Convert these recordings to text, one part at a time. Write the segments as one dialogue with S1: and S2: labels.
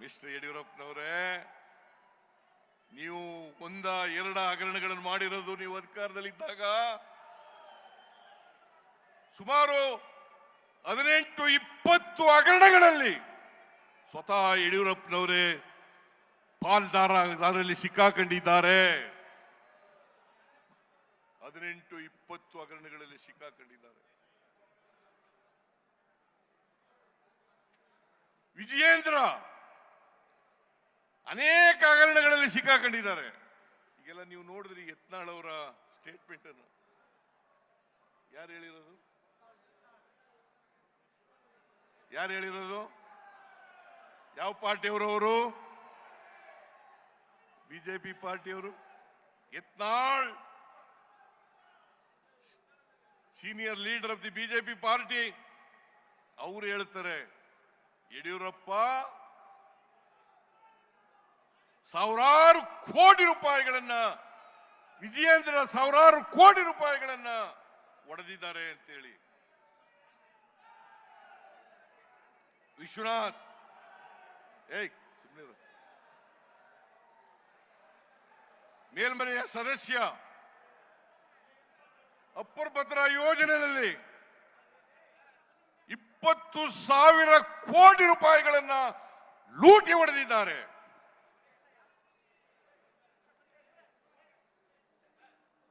S1: Mister ಯಡಿಯೂರಪ್ಪನವರೇ, ನೀವು ಒಂದ ಎರಡ ಹಗರಣಗಳನ್ನು ಮಾಡಿರೋದು ನೀವು ಅಧಿಕಾರದಲ್ಲಿದ್ದಾಗ ಸುಮಾರು ಹದಿನೆಂಟು ಇಪ್ಪತ್ತು ಹಗರಣಗಳಲ್ಲಿ ಸ್ವತಃ ಯಡಿಯೂರಪ್ಪನವರೇ ಪಾಲ್ದಾರದಲ್ಲಿ ಸಿಕ್ಕಾಕೊಂಡಿದ್ದಾರೆ. ಹದಿನೆಂಟು ಇಪ್ಪತ್ತು ಹಗರಣಗಳಲ್ಲಿ ಸಿಕ್ಕಾಕೊಂಡಿದ್ದಾರೆ. ವಿಜಯೇಂದ್ರ ಅನೇಕ ಹಗರಣಗಳಲ್ಲಿ ಸಿಕ್ಕಾಕೊಂಡಿದ್ದಾರೆ. ಈಗೆಲ್ಲ ನೀವು ನೋಡಿದ್ರಿ ಯತ್ನಾಳ್ ಅವರ ಸ್ಟೇಟ್ಮೆಂಟ್ ಅನ್ನು. ಯಾರು ಹೇಳಿರೋದು? ಯಾರು ಹೇಳಿರೋದು? ಯಾವ ಪಾರ್ಟಿಯವರು ಅವರು BJP ಪಾರ್ಟಿಯವರು? Yatnal! Senior leader of the BJP party. ಅವರು ಹೇಳ್ತಾರೆ, ಯಡಿಯೂರಪ್ಪ ಸಾವಿರಾರು ಕೋಟಿ ರೂಪಾಯಿಗಳನ್ನ ವಿಜಯೇಂದ್ರ ಸಾವಿರಾರು ಕೋಟಿ ರೂಪಾಯಿಗಳನ್ನ ಒಡೆದಿದ್ದಾರೆ ಅಂತೇಳಿ. ವಿಶ್ವನಾಥ್. ಏಯ್ ಮೇಲ್ಮನೆಯ ಸದಸ್ಯ ಅಪ್ಪರ್ ಭದ್ರಾ ಯೋಜನೆಯಲ್ಲಿ ಇಪ್ಪತ್ತು ಸಾವಿರ ಕೋಟಿ ರೂಪಾಯಿಗಳನ್ನ ಲೂಟಿ ಹೊಡೆದಿದ್ದಾರೆ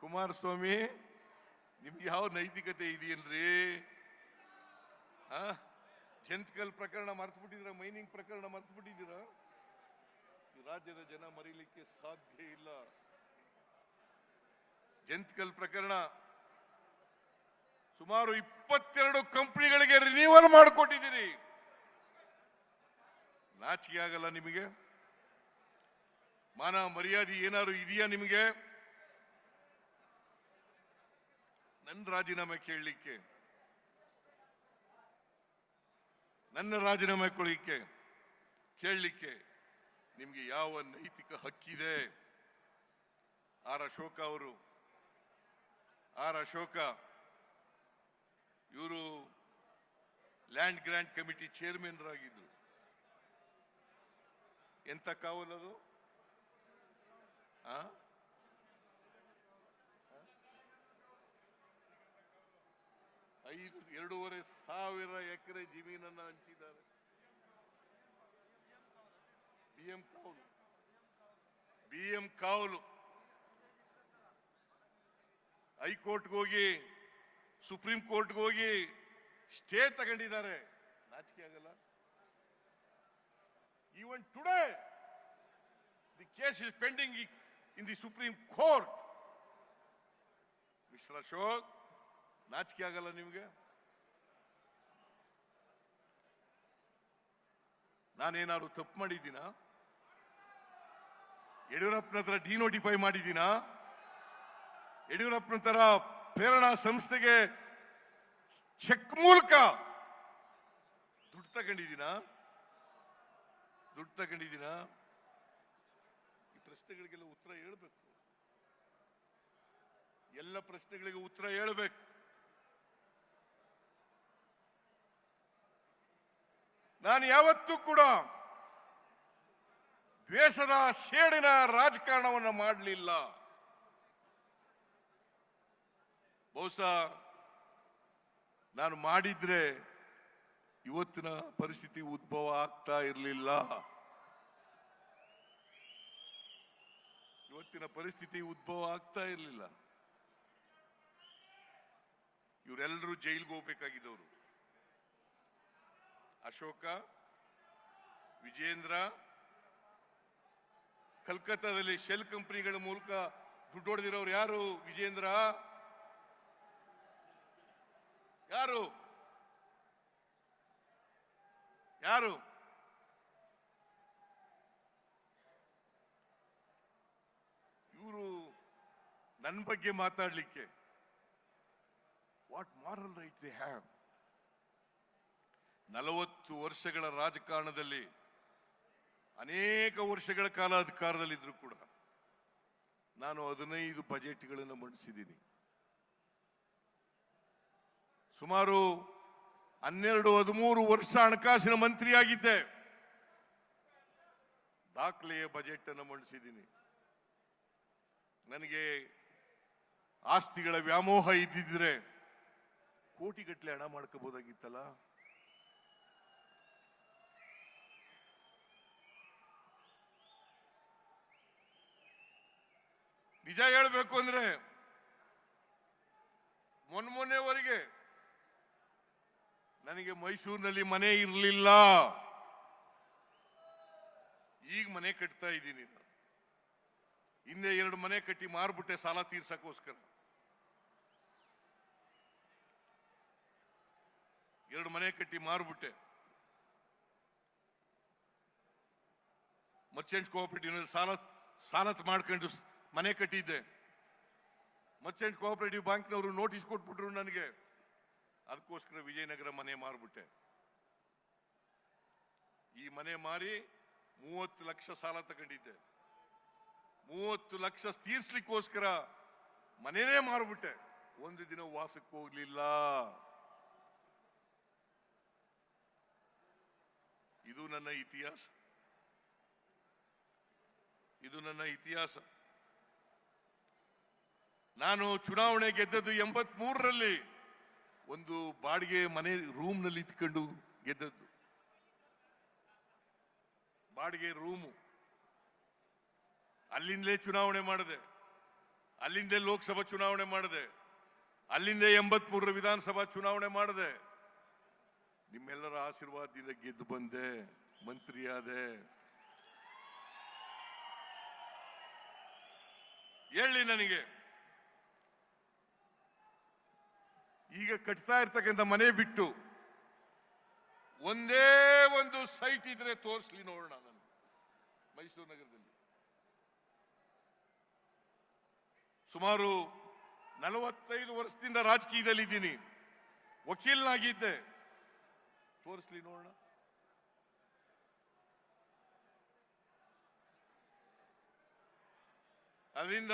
S1: ಕುಮಾರಸ್ವಾಮಿ, ನಿಮ್ಗೆ ಯಾವ ನೈತಿಕತೆ ಇದೆಯನ್ರಿ? ಆ? ಜಂತ್ಕಲ್ ಪ್ರಕರಣ ಮರ್ತು ಬಿಟ್ಟಿದ್ದೀರಾ ಮೈನಿಂಗ್ ಪ್ರಕರಣ ಮರ್ತು ಬಿಟ್ಟಿದ್ದೀರಾ ರಾಜ್ಯದ ಜನ ಮರೀಲಿಕ್ಕೆ ಸಾಧ್ಯ ಇಲ್ಲ. ಜಂತ್ಕಲ್ ಪ್ರಕರಣ ಸುಮಾರು ಇಪ್ಪತ್ತೆರಡು ಕಂಪನಿಗಳಿಗೆ ರಿನ್ಯೂವಲ್ ಮಾಡಿಕೊಟ್ಟಿದ್ದೀರಿ. ನಾಚಿಕೆ ಆಗಲ್ಲ ನಿಮಗೆ? ಮಾನ ಮರ್ಯಾದೆ ಏನಾದ್ರು ಇದೆಯಾ ನಿಮಗೆ? ನನ್ನ ರಾಜೀನಾಮೆ ಕೇಳಲಿಕ್ಕೆ, ನನ್ನ ರಾಜೀನಾಮೆ ಕೊಡಲಿಕ್ಕೆ ಕೇಳಲಿಕ್ಕೆ ನಿಮಗೆ ಯಾವ ನೈತಿಕ ಹಕ್ಕಿದೆ? ಆರ್ ಅಶೋಕ ಅವರು, ಆರ್ ಅಶೋಕ, ಇವರು ಲ್ಯಾಂಡ್ ಗ್ರಾಂಟ್ ಕಮಿಟಿ ಚೇರ್ಮನ್ ಆಗಿದ್ರು ಎಂತ ಕಾವಲದು ಆ? ಐದು, ಎರಡೂವರೆ ಸಾವಿರ ಎಕರೆ ಜಮೀನನ್ನ ಹಂಚಿದ್ದಾರೆ. B M Kaval. B M ಹೈಕೋರ್ಟ್ಗೆ ಹೋಗಿ, ಸುಪ್ರೀಂ ಕೋರ್ಟ್ಗೆ ಹೋಗಿ ಸ್ಟೇ ತಗೊಂಡಿದ್ದಾರೆ. ನಾಚಿಕೆ ಆಗಲ್ಲ. Even today the case is pending in the supreme court mister Ashok ನಾಚಿಕೆ ಆಗಲ್ಲ ನಿಮ್ಗೆ? ನಾನೇನಾದ್ರು ತಪ್ಪು ಮಾಡಿದ್ದೀನ? ಯಡಿಯೂರಪ್ಪನ ಹತ್ರ ಡಿನೋಟಿಫೈ ಮಾಡಿದ್ದೀನ? ಯಡಿಯೂರಪ್ಪನ ತರ ಪ್ರೇರಣಾ ಸಂಸ್ಥೆಗೆ ಚೆಕ್ ಮೂಲಕ ದುಡ್ಡು ತಗೊಂಡಿದ್ದೀನ? ದುಡ್ಡು ತಗೊಂಡಿದ್ದೀನ? ಈ ಪ್ರಶ್ನೆಗಳಿಗೆಲ್ಲ ಉತ್ತರ ಹೇಳ್ಬೇಕು. ಎಲ್ಲ ಪ್ರಶ್ನೆಗಳಿಗೆ ಉತ್ತರ ಹೇಳ್ಬೇಕು. ನಾನು ಯಾವತ್ತೂ ಕೂಡ ದ್ವೇಷದ ಶೇಡಿನ ರಾಜಕಾರಣವನ್ನು ಮಾಡಲಿಲ್ಲ. ಬಹುಶಃ ನಾನು ಮಾಡಿದ್ರೆ ಇವತ್ತಿನ ಪರಿಸ್ಥಿತಿ ಉದ್ಭವ ಆಗ್ತಾ ಇರಲಿಲ್ಲ. ಇವತ್ತಿನ ಪರಿಸ್ಥಿತಿ ಉದ್ಭವ ಆಗ್ತಾ ಇರಲಿಲ್ಲ. ಇವರೆಲ್ಲರೂ ಜೈಲಿಗೆ ಹೋಗ್ಬೇಕಾಗಿದ್ದವರು. ಅಶೋಕ, ವಿಜೇಂದ್ರ, ಕಲ್ಕತ್ತಾದಲ್ಲಿ ಶೆಲ್ ಕಂಪನಿಗಳ ಮೂಲಕ ದುಡ್ಡು ಹೊಡೆದಿರೋರು ಯಾರು? ವಿಜೇಂದ್ರ? ಯಾರು? ಯಾರು? ಇವರು ನನ್ನ ಬಗ್ಗೆ ಮಾತಾಡಲಿಕ್ಕೆ. What moral right they have ನಲವತ್ತು ವರ್ಷಗಳ ರಾಜಕಾರಣದಲ್ಲಿ, ಅನೇಕ ವರ್ಷಗಳ ಕಾಲ ಅಧಿಕಾರದಲ್ಲಿದ್ದರೂ ಕೂಡ ನಾನು ಹದಿನೈದು ಬಜೆಟ್ಗಳನ್ನು ಮಂಡಿಸಿದ್ದೀನಿ. ಸುಮಾರು ಹನ್ನೆರಡು, ಹದಿಮೂರು ವರ್ಷ ಹಣಕಾಸಿನ ಮಂತ್ರಿಯಾಗಿದ್ದೆ. ದಾಖಲೆಯ ಬಜೆಟ್ ಅನ್ನು ಮಂಡಿಸಿದ್ದೀನಿ. ನನಗೆ ಆಸ್ತಿಗಳ ವ್ಯಾಮೋಹ ಇದ್ದಿದ್ರೆ ಕೋಟಿಗಟ್ಟಲೆ ಹಣ ಮಾಡ್ಕೋಬಹುದಾಗಿತ್ತಲ್ಲ ನಿಜ ಹೇಳಬೇಕು ಅಂದ್ರೆ ಮೊನ್ನೆ ಮೊನ್ನೆವರೆಗೆ ನನಗೆ ಮೈಸೂರಿನಲ್ಲಿ ಮನೆ ಇರಲಿಲ್ಲ. ಈಗ ಮನೆ ಕಟ್ತಾ ಇದ್ದೀನಿ. ಹಿಂದೆ ಎರಡು ಮನೆ ಕಟ್ಟಿ ಮಾರ್ಬಿಟ್ಟೆ ಸಾಲ ತೀರ್ಸಕ್ಕೋಸ್ಕರ. ಎರಡು ಮನೆ ಕಟ್ಟಿ ಮಾರ್ಬಿಟ್ಟೆ. ಮರ್ಚೆಂಟ್ ಕೋಆಪರೇಟಿವ್ ಸಾಲ ಸಾಲ ಮಾಡ್ಕೊಂಡು ಮನೆ ಕಟ್ಟಿದ್ದೆ. ಮರ್ಚೆಂಟ್ ಕೋಆಪರೇಟಿವ್ ಬ್ಯಾಂಕ್ನವರು ನೋಟಿಸ್ ಕೊಟ್ಬಿಟ್ರು ನನಗೆ. ಅದಕ್ಕೋಸ್ಕರ ವಿಜಯನಗರ ಮನೆ ಮಾರ್ಬಿಟ್ಟೆ. ಈ ಮನೆ ಮಾರಿ ಮೂವತ್ತು ಲಕ್ಷ ಸಾಲ ತಗೊಂಡಿದ್ದೆ. ಮೂವತ್ತು ಲಕ್ಷ ತೀರ್ಸ್ಲಿಕ್ಕೋಸ್ಕರ ಮನೆನೇ ಮಾರ್ಬಿಟ್ಟೆ. ಒಂದು ದಿನ ವಾಸಕ್ಕೆ ಹೋಗ್ಲಿಲ್ಲ. ಇದು ನನ್ನ ಇತಿಹಾಸ. ಇದು ನನ್ನ ಇತಿಹಾಸ. ನಾನು ಚುನಾವಣೆ ಗೆದ್ದದ್ದು ಎಂಬತ್ ಮೂರರಲ್ಲಿ ಒಂದು ಬಾಡಿಗೆ ಮನೆ ರೂಮ್ನಲ್ಲಿ ಇಟ್ಕೊಂಡು ಗೆದ್ದದ್ದು. ಬಾಡಿಗೆ ರೂಮು. ಅಲ್ಲಿಂದಲೇ ಚುನಾವಣೆ ಮಾಡಿದೆ. ಅಲ್ಲಿಂದೇ ಲೋಕಸಭಾ ಚುನಾವಣೆ ಮಾಡಿದೆ. ಅಲ್ಲಿಂದ ಎಂಬತ್ ಮೂರರ ವಿಧಾನಸಭಾ ಚುನಾವಣೆ ಮಾಡಿದೆ. ನಿಮ್ಮೆಲ್ಲರ ಆಶೀರ್ವಾದದಿಂದ ಗೆದ್ದು ಬಂದೆ, ಮಂತ್ರಿಯಾದೆ. ಹೇಳಿ ನನಗೆ. ಈಗ ಕಟ್ತಾ ಇರ್ತಕ್ಕಂಥ ಮನೆ ಬಿಟ್ಟು ಒಂದೇ ಒಂದು ಸೈಟ್ ಇದ್ರೆ ತೋರಿಸ್ಲಿ ನೋಡೋಣ ನಾನು, ಮೈಸೂರು ನಗರದಲ್ಲಿ. ಸುಮಾರು ನಲವತ್ತೈದು ವರ್ಷದಿಂದ ರಾಜಕೀಯದಲ್ಲಿ ಇದ್ದೀನಿ ವಕೀಲನಾಗಿದ್ದೆ. ತೋರಿಸ್ಲಿ ನೋಡೋಣ. ಅದರಿಂದ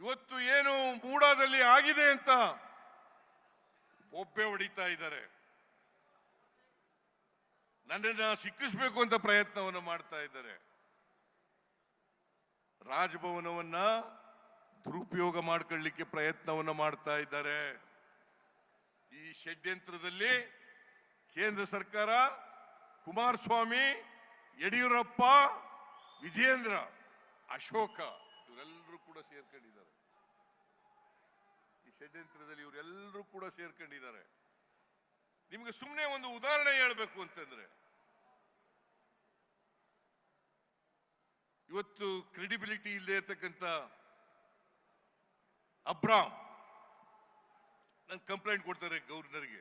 S1: ಇವತ್ತು ಏನು ಮೂಡಾದಲ್ಲಿ ಆಗಿದೆ ಅಂತ ಒಬ್ಬೆ ಹೊಡಿತಾ ಇದ್ದಾರೆ. ನನ್ನನ್ನು ಸಿಕ್ಕಿಸಬೇಕು ಅಂತ ಪ್ರಯತ್ನವನ್ನು ಮಾಡ್ತಾ ಇದ್ದಾರೆ. ರಾಜಭವನವನ್ನ ದುರುಪಯೋಗ ಮಾಡ್ಕೊಳ್ಳಿಕ್ಕೆ ಪ್ರಯತ್ನವನ್ನು ಮಾಡ್ತಾ ಇದ್ದಾರೆ. ಈ ಷಡ್ಯಂತ್ರದಲ್ಲಿ ಕೇಂದ್ರ ಸರ್ಕಾರ, ಕುಮಾರಸ್ವಾಮಿ, ಯಡಿಯೂರಪ್ಪ ವಿಜೇಂದ್ರ ಅಶೋಕ, ಇವರೆಲ್ಲರೂ ಕೂಡ ಸೇರ್ಕೊಂಡಿದ್ದಾರೆ. ಷಡ್ಯಂತ್ರದಲ್ಲಿ ಇವರೆಲ್ಲರೂ ಕೂಡ ಸೇರ್ಕೊಂಡಿದ್ದಾರೆ. ನಿಮಗೆ ಸುಮ್ಮನೆ ಒಂದು ಉದಾಹರಣೆ ಹೇಳಬೇಕು ಅಂತಂದ್ರೆ, ಇವತ್ತು ಕ್ರೆಡಿಬಿಲಿಟಿ ಇಲ್ಲದೆ ಇರ್ತಕ್ಕಂಥ ಅಬ್ರಾಮ್ ನನ್ ಕಂಪ್ಲೇಂಟ್ ಕೊಡ್ತಾರೆ ಗವರ್ನರ್ಗೆ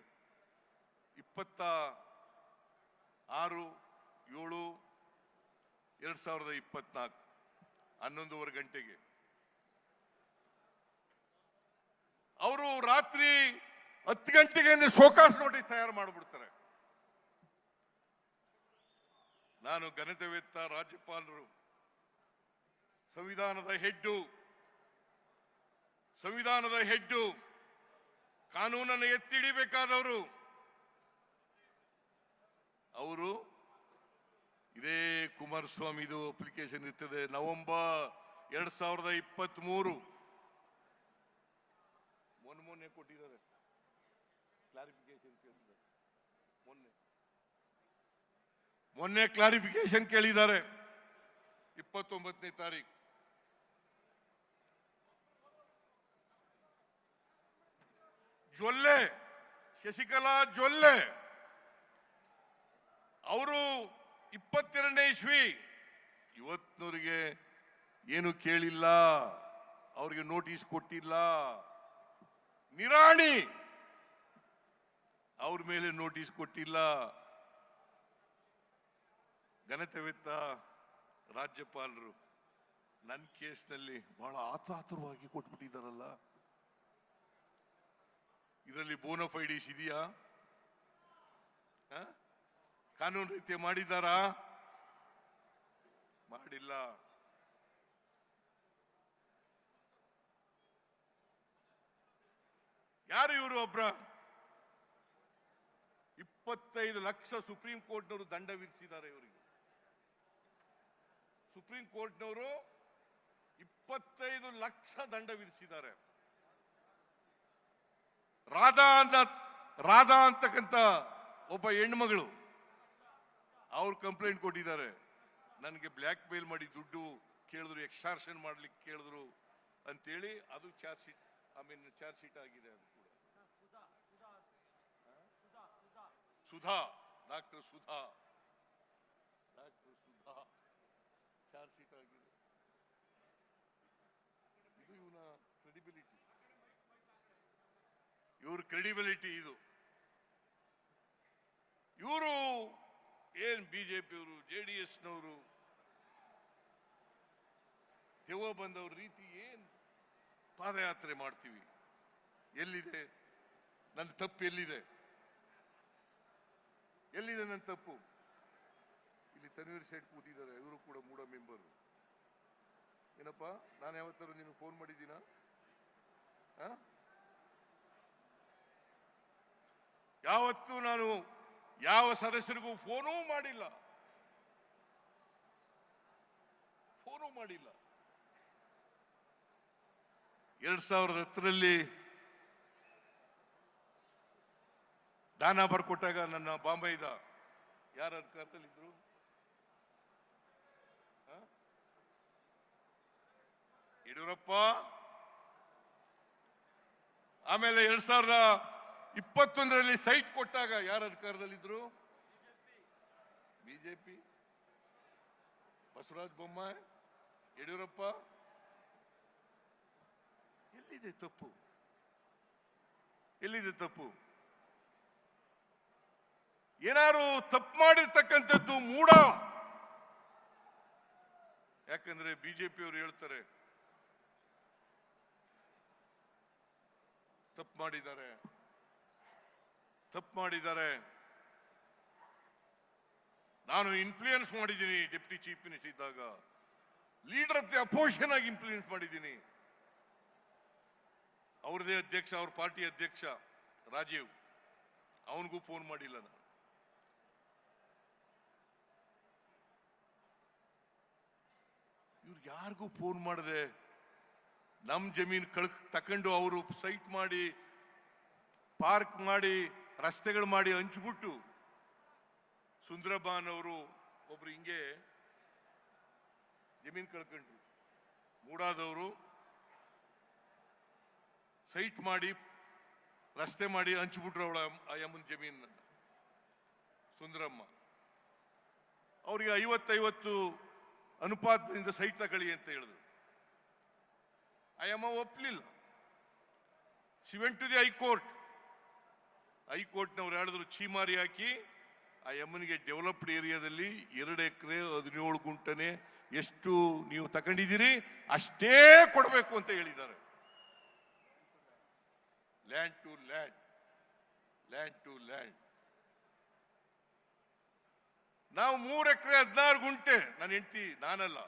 S1: ಇಪ್ಪತ್ತ ಆರು ಏಳು, ಎರಡ್ ಸಾವಿರದ ಇಪ್ಪತ್ನಾಲ್ಕು, ಹನ್ನೊಂದೂವರೆ ಗಂಟೆಗೆ. ಅವರು ರಾತ್ರಿ ಹತ್ತು ಗಂಟೆಗೆ ಶೋಕಾಸ್ ನೋಟಿಸ್ ತಯಾರು ಮಾಡಿಬಿಡ್ತಾರೆ. ನಾನು ಘನತೆವೆತ್ತ ರಾಜ್ಯಪಾಲರು, ಸಂವಿಧಾನದ ಹೆಡ್ಡು ಸಂವಿಧಾನದ ಹೆಡ್ಡು, ಕಾನೂನನ್ನು ಎತ್ತಿಡಿಬೇಕಾದವರು ಅವರು ಇದೇ ಕುಮಾರಸ್ವಾಮಿದು ಅಪ್ಲಿಕೇಶನ್ ಇರ್ತದೆ, ನವೆಂಬರ್ ಎರಡ್ ಸಾವಿರದ ಇಪ್ಪತ್ತ್ ಮೂರು ಮೊನ್ನೆ ಮೊನ್ನೆ ಕೊಟ್ಟಿದ್ದಾರೆ. ಕ್ಲಾರಿಫಿಕೇಶನ್ ಕೇಳಿದ್ದಾರೆ. ಮೊನ್ನೆ. ಮೊನ್ನೆ ಕ್ಲಾರಿಫಿಕೇಶನ್ ಕೇಳಿದ್ದಾರೆ. ಇಪ್ಪತ್ತೊಂಬತ್ತನೇ ತಾರೀಕು ಜೊಲ್ಲೆ, ಶಶಿಕಲಾ ಜೊಲ್ಲೆ. ಅವರು ಇಪ್ಪತ್ತೆರಡನೇ ಇಸ್ವಿ. ಇವತ್ತಿನವರಿಗೆ ಏನು ಕೇಳಿಲ್ಲ. ಅವ್ರಿಗೆ ನೋಟಿಸ್ ಕೊಟ್ಟಿಲ್ಲ. ನಿರಾಣಿ. ಅವ್ರ ಮೇಲೆ ನೋಟಿಸ್ ಕೊಟ್ಟಿಲ್ಲ. ಘನತೆವೆತ್ತ ರಾಜ್ಯಪಾಲರು ನನ್ನ ಕೇಸ್ನಲ್ಲಿ ಬಹಳ ಆತಾತುರವಾಗಿ ಕೊಟ್ಬಿಟ್ಟಿದ್ದಾರಲ್ಲ. ಇದರಲ್ಲಿ ಬೋನಫೈಡೀಸ್ ಇದೆಯಾ? ಕಾನೂನು ರೀತಿಯ ಮಾಡಿದ್ದಾರಾ? ಮಾಡಿಲ್ಲ. ಯಾರು ಇವರು ಒಬ್ರ? ಇಪ್ಪತ್ತೈದು ಲಕ್ಷ ಸುಪ್ರೀಂ ಕೋರ್ಟ್ನವರು ದಂಡ ವಿಧಿಸಿದ್ದಾರೆ ಇವರಿಗೆ. ಸುಪ್ರೀಂ ಕೋರ್ಟ್ನವರು ಇಪ್ಪತ್ತೈದು ಲಕ್ಷ ದಂಡ ವಿಧಿಸಿದ್ದಾರೆ. ರಾಧಾ ಅಂತ, ರಾಧಾ ಅಂತಕ್ಕಂಥ ಒಬ್ಬ ಹೆಣ್ಮಗಳು ಅವ್ರು ಕಂಪ್ಲೇಂಟ್ ಕೊಟ್ಟಿದ್ದಾರೆ. ನನಗೆ ಬ್ಲ್ಯಾಕ್ ಮೇಲ್ ಮಾಡಿ ದುಡ್ಡು ಕೇಳಿದ್ರು ಎಕ್ಸ್ಟಾರ್ಷನ್ ಮಾಡ್ಲಿಕ್ಕೆ ಕೇಳಿದ್ರು ಅಂತೇಳಿ ಅದು charge sheet, I mean charge sheet ಆಗಿದೆ ಅದು Sudha, doctor Sudha. Doctor Sudha, charge sheet ಆಗಿದೆ. ಇದು ಇವನ ಕ್ರೆಡಿಬಿಲಿಟಿ ಇವ್ರ ಕ್ರೆಡಿಬಿಲಿಟಿ ಇದು. ಇವರು ಏನ್ ಬಿಜೆಪಿಯವರು, ಜೆ ಡಿ ಎಸ್ನವರು ದೆವ್ವ ಬಂದವ್ರ ರೀತಿ ಏನ್ ಪಾದಯಾತ್ರೆ ಮಾಡ್ತೀವಿ? ಎಲ್ಲಿದೆ? ನನ್ನ ತಪ್ಪು ಎಲ್ಲಿದೆ? ಎಲ್ಲಿದೆ ನನ್ನ ತಪ್ಪು? ಇಲ್ಲಿ ತನ್ವೀರ್ ಶೇಟ್ ಕೂತಿದ್ದಾರೆ, ಇವರು ಕೂಡ ಮೂಡ ಮೆಂಬರ್. ಏನಪ್ಪ, ನಾನು ಯಾವತ್ತಾರು ನೀನು ಫೋನ್ ಮಾಡಿದ್ದೀನ? ಯಾವತ್ತೂ ನಾನು ಯಾವ ಸದಸ್ಯರಿಗೂ ಫೋನೂ ಮಾಡಿಲ್ಲ. ಫೋನೂ ಮಾಡಿಲ್ಲ. ಎರಡ್ ಸಾವಿರದ ಹತ್ತರಲ್ಲಿ ದಾನ ಬರ್ಕೊಟ್ಟಾಗ ನನ್ನ ಬಾಂಬೈದ ಯಾರ ಅಧಿಕಾರದಲ್ಲಿದ್ರು ಹ? ಯಡಿಯೂರಪ್ಪ? ಆಮೇಲೆ ಎರಡ್ ಸಾವಿರದ ಇಪ್ಪತ್ತೊಂದರಲ್ಲಿ ಸೈಟ್ ಕೊಟ್ಟಾಗ ಯಾರ ಅಧಿಕಾರದಲ್ಲಿದ್ರು ಬಿಜೆಪಿ. ಬಸವರಾಜ ಬೊಮ್ಮಾಯ್. ಯಡಿಯೂರಪ್ಪ. ಎಲ್ಲಿದೆ ತಪ್ಪು? ಎಲ್ಲಿದೆ ತಪ್ಪು? ಏನಾರು ತಪ್ಪು ಮಾಡಿರ್ತಕ್ಕಂಥದ್ದು ಮೂಡ? ಯಾಕಂದ್ರೆ ಬಿಜೆಪಿಯವರು ಹೇಳ್ತಾರೆ, ತಪ್ಪು ಮಾಡಿದ್ದಾರೆ ತಪ್ಪು ಮಾಡಿದ್ದಾರೆ. ನಾನು ಇನ್ಫ್ಲೂಯೆನ್ಸ್ ಮಾಡಿದ್ದೀನಿ ಡೆಪ್ಟಿ ಚೀಫ್ ಮಿನಿಸ್ಟರ್ ಇದ್ದಾಗ. ಲೀಡರ್ ಆಫ್ ದಿ ಅಪೋಸಿಷನ್ ಆಗಿ ಇನ್ಫ್ಲೂಯೆನ್ಸ್ ಮಾಡಿದ್ದೀನಿ. ಅವ್ರದೇ ಅಧ್ಯಕ್ಷ, ಅವ್ರ ಪಾರ್ಟಿ ಅಧ್ಯಕ್ಷ ರಾಜೀವ್. ಅವನಿಗೂ ಫೋನ್ ಮಾಡಿಲ್ಲ ನಾನು. ಯಾರಿಗೂ ಫೋನ್ ಮಾಡಿದೆ ನಮ್ ಜಮೀನ್ ಕಳ್ ತಕೊಂಡು ಅವರು ಸೈಟ್ ಮಾಡಿ ಪಾರ್ಕ್ ಮಾಡಿ, ರಸ್ತೆಗಳು ಮಾಡಿ ಹಂಚ್ಬಿಟ್ಟು ಸುಂದರಬಾನ್ ಅವರು ಒಬ್ರು ಹಿಂಗೆ ಜಮೀನ್ ಕಳ್ಕೊಂಡ್ರು. ಮೂಡಾದವರು ಸೈಟ್ ಮಾಡಿ, ರಸ್ತೆ ಮಾಡಿ ಹಂಚ್ಬಿಟ್ರು ಅವಳ ಅಯ್ಯಮ್ಮನ ಯಮ್ಮನ ಜಮೀನ್ ಸುಂದರಮ್ಮ. ಅವ್ರಿಗೆ ಐವತ್ತೈವತ್ತು ಅನುಪಾತದಿಂದ ಸೈಟ್ ತಗೊಳ್ಳಿ ಅಂತ ಹೇಳಿದ್ರು. ಐ ಯಮ್ಮ ಒಪ್ಲಿಲ್ಲ she went to the high court ಹೈಕೋರ್ಟ್ನವ್ರು ಹೇಳಿದ್ರು, ಛೀಮಾರಿ ಹಾಕಿ ಆ ಯಮ್ಮನಿಗೆ ಡೆವಲಪ್ಡ್ ಏರಿಯಾದಲ್ಲಿ ಎರಡು ಎಕರೆ ಹದಿನೇಳು ಗುಂಟನೆ ಎಷ್ಟು ನೀವು ತಗೊಂಡಿದ್ದೀರಿ, ಅಷ್ಟೇ ಕೊಡಬೇಕು ಅಂತ ಹೇಳಿದ್ದಾರೆ. Land to land land to land ನಾವು ಮೂರು ಎಕರೆ ಹದಿನಾರು ಗುಂಟೆ, ನನ್ನ ಹೆಂಡತಿ, ನಾನಲ್ಲ,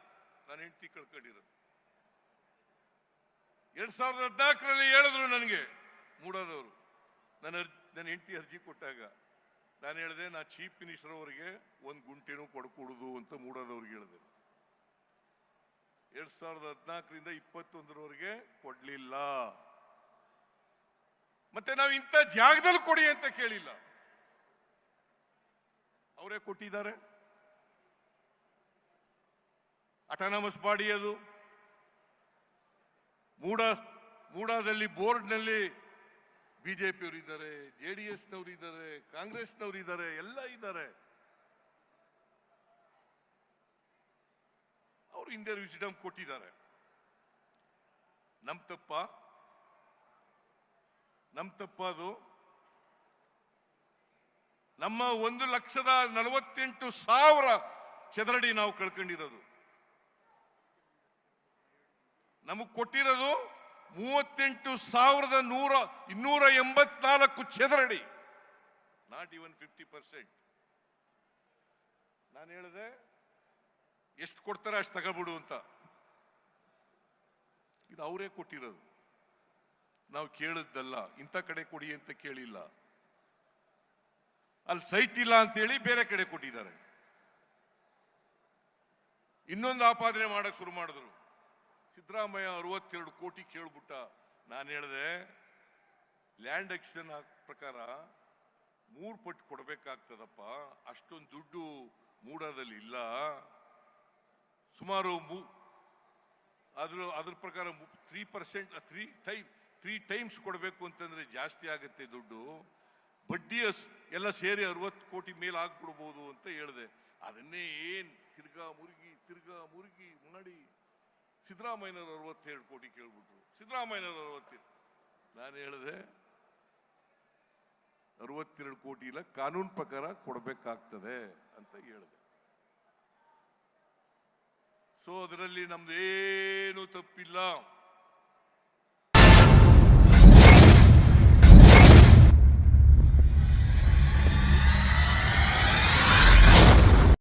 S1: ನನ್ನ ಹೆಂಡತಿ ಕಳ್ಕೊಂಡಿರೋದು. ಎರಡ್ ಸಾವಿರದ ಹದಿನಾಲ್ಕರಲ್ಲಿ ಹೇಳಿದ್ರು ನನಗೆ, ಮೂಡೋದವರು, ನನ್ನ ಅರ್ಜಿ, ನನ್ನ ಹೆಂಡತಿ ಅರ್ಜಿ ಕೊಟ್ಟಾಗ, ನಾನು ಹೇಳಿದೆ, ನಾ ಚೀಫ್ ಮಿನಿಸ್ಟರ್ ಅವರಿಗೆ ಒಂದು ಗುಂಟೆನೂ ಕೊಡ್ಕೊಡುದು ಅಂತ ಮೂಡೋದವ್ರಿಗೆ ಹೇಳಿದೆ. ಎರಡ್ ಸಾವಿರದ ಹದಿನಾಲ್ಕರಿಂದ ಇಪ್ಪತ್ತೊಂದರವರೆಗೆ ಕೊಡಲಿಲ್ಲ. ಮತ್ತೆ ನಾವು ಇಂಥ ಜಾಗದಲ್ಲಿ ಕೊಡಿ ಅಂತ ಕೇಳಿಲ್ಲ. ಅವರೇ ಕೊಟ್ಟಿದ್ದಾರೆ. ಅಟಾನಮಸ್ ಬಾಡಿ ಅದು. ಮೂಡ, ಮೂಡಾದಲ್ಲಿ ಬೋರ್ಡ್ನಲ್ಲಿ ಬಿಜೆಪಿಯವರು ಇದ್ದಾರೆ, ಜೆ ಡಿ ಎಸ್ನವರು ಇದ್ದಾರೆ ಕಾಂಗ್ರೆಸ್ನವರು ಇದ್ದಾರೆ ಎಲ್ಲ ಇದ್ದಾರೆ. ಅವರು ಇಂಡಿಯಾ ವಿಸಿಡಮ್ ಕೊಟ್ಟಿದ್ದಾರೆ. ನಮ್ ತಪ್ಪ ನಮ್ ತಪ್ಪ ಅದು. ನಮ್ಮ ಒಂದು ಲಕ್ಷದ ನಲವತ್ತೆಂಟು ಸಾವಿರ ಚದರಡಿ ನಾವು ಕಳ್ಕೊಂಡಿರೋದು. ನಮಗ್ ಕೊಟ್ಟಿರೋದು ಮೂವತ್ತೆಂಟು ಸಾವಿರದ ನೂರ, ಇನ್ನೂರ ಎಂಬತ್ನಾಲ್ಕು ಚದರಡಿ. ನಾಟ್ ಇವನ್ ಫಿಫ್ಟಿ ಪರ್ಸೆಂಟ್ ನಾನು ಹೇಳಿದೆ, ಎಷ್ಟು ಕೊಡ್ತಾರೆ ಅಷ್ಟು ತಗೊಬಿಡು ಅಂತ. ಇದು ಅವರೇ ಕೊಟ್ಟಿರೋದು. ನಾವು ಕೇಳಿದ್ದಲ್ಲ, ಇಂಥ ಕಡೆ ಕೊಡಿ ಅಂತ ಕೇಳಿಲ್ಲ. ಅಲ್ಲಿ ಸೈಟ್ ಇಲ್ಲ ಅಂತೇಳಿ ಬೇರೆ ಕಡೆ ಕೊಟ್ಟಿದ್ದಾರೆ. ಇನ್ನೊಂದು ಆಪಾದನೆ ಮಾಡಕ್ಕೆ ಶುರು ಮಾಡಿದ್ರು. ಸಿದ್ದರಾಮಯ್ಯ ಅರವತ್ತೆರಡು ಕೋಟಿ ಕೇಳ್ಬಿಟ್ಟ. ನಾನು ಹೇಳಿದೆ ಲ್ಯಾಂಡ್ ಎಕ್ಸ್ಟನ್ ಪ್ರಕಾರ ಮೂರು ಪಟ್ಟು ಕೊಡಬೇಕಾಗ್ತದಪ್ಪ. ಅಷ್ಟೊಂದು ದುಡ್ಡು ಮೂಡದಲ್ಲಿ ಇಲ್ಲ. ಸುಮಾರು ಮೂ- ಅದ್ರ ಅದ್ರ ಪ್ರಕಾರ three percent three time three times ಕೊಡಬೇಕು ಅಂತಂದ್ರೆ ಜಾಸ್ತಿ ಆಗುತ್ತೆ ದುಡ್ಡು. ಬಡ್ಡಿ ಅಸ್- ಎಲ್ಲ ಸೇರಿ ಅರವತ್ತು ಕೋಟಿ ಮೇಲೆ ಆಗ್ಬಿಡ್ಬೋದು ಅಂತ ಹೇಳಿದೆ. ಅದನ್ನೇ ಏನು ತಿರ್ಗಾ ಮುರುಗಿ ತಿರ್ಗಾ ಮುರುಗಿ ಮಾಡಿ ಸಿದ್ದರಾಮಯ್ಯನವರು ಅರವತ್ತೆರಡು ಕೋಟಿ ಕೇಳ್ಬಿಟ್ರು. ಸಿದ್ದರಾಮಯ್ಯನವರು ಅರವತ್ತೆರಡು ನಾನು ಹೇಳಿದೆ, ಅರವತ್ತೆರಡು ಕೋಟಿ ಇಲ್ಲ, ಕಾನೂನು ಪ್ರಕಾರ ಕೊಡಬೇಕಾಗ್ತದೆ ಅಂತ ಹೇಳಿದೆ. ಸೊ ಅದರಲ್ಲಿ ನಮ್ದು ಏನೂ ತಪ್ಪಿಲ್ಲ.